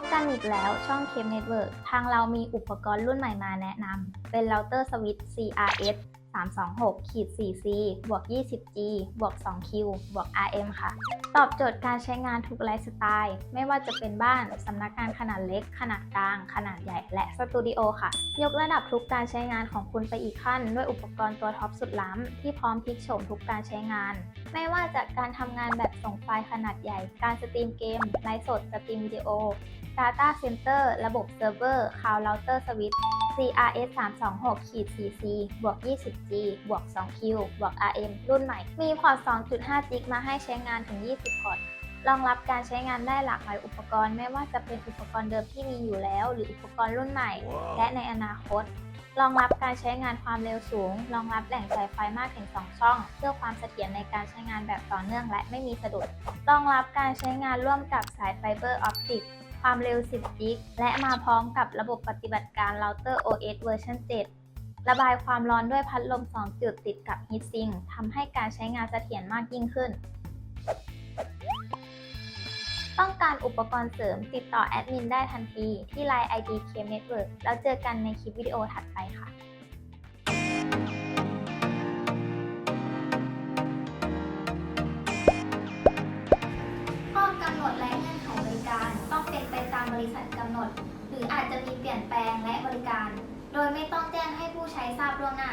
บกันอีกแล้วช่องเคมเน็ตเวิร์กทางเรามีอุปกรณ์รุ่นใหม่มาแนะนำ เป็นเราเตอร์สวิตช์ CRS 326ขีด 4C บวก 20G บวก 2Q บวก RM ค่ะ ตอบโจทย์การใช้งานทุกไลฟ์สไตล์ ไม่ว่าจะเป็นบ้าน สำนักงานขนาดเล็ก ขนาดกลาง ขนาดใหญ่ และสตูดิโอค่ะ ยกระดับทุกการใช้งานของคุณไปอีกขั้น ด้วยอุปกรณ์ตัวท็อปสุดล้ำ ที่พร้อมพลิกโฉมทุกการใช้งาน ไม่ว่าจากการทำงานแบบส่งไฟล์ขนาดใหญ่ การสตรีมเกม ไลฟ์สด สตรีมวิดีโอ Data Center ระบบเซิร์ฟเวอร์ Cloud Router Switch CRS 326ขีด 4C บวก 20G บวก 2Q บวก RM รุ่นใหม่ มีพอร์ต 2.5 จิกมาให้ใช้งานถึง 20 พอร์ต รองรับการใช้งานได้หลากหลายอุปกรณ์ ไม่ว่าจะเป็นอุปกรณ์เดิมที่มีอยู่แล้ว หรืออุปกรณ์รุ่นใหม่ และในอนาคต รองรับการใช้งานความเร็วสูง รองรับแหล่งจ่ายไฟมากถึง 2 ช่อง เพื่อความเสถียรในการใช้งานแบบต่อเนื่องและไม่มีสะดุด รองรับการใช้งานร่วมกับสายไฟเบอร์ออปติก ความเร็ว 10 กิก และมาพร้อมกับระบบปฏิบัติการ Router OS เวอร์ชัน7 ระบายความร้อนด้วยพัดลม 2 จุดติดกับ Heatsink ทำให้การใช้งานเสถียรมากยิ่งขึ้น ต้องการอุปกรณ์เสริมติดต่อแอดมินได้ทันทีที่ Line ID k Network แล้วเจอกันในคลิปวิดีโอถัดไปค่ะ ริษัทกำหนด หรืออาจจะมีเปลี่ยนแปลงและบริการ โดยไม่ต้องแจ้งให้ผู้ใช้ทราบล่วงหน้า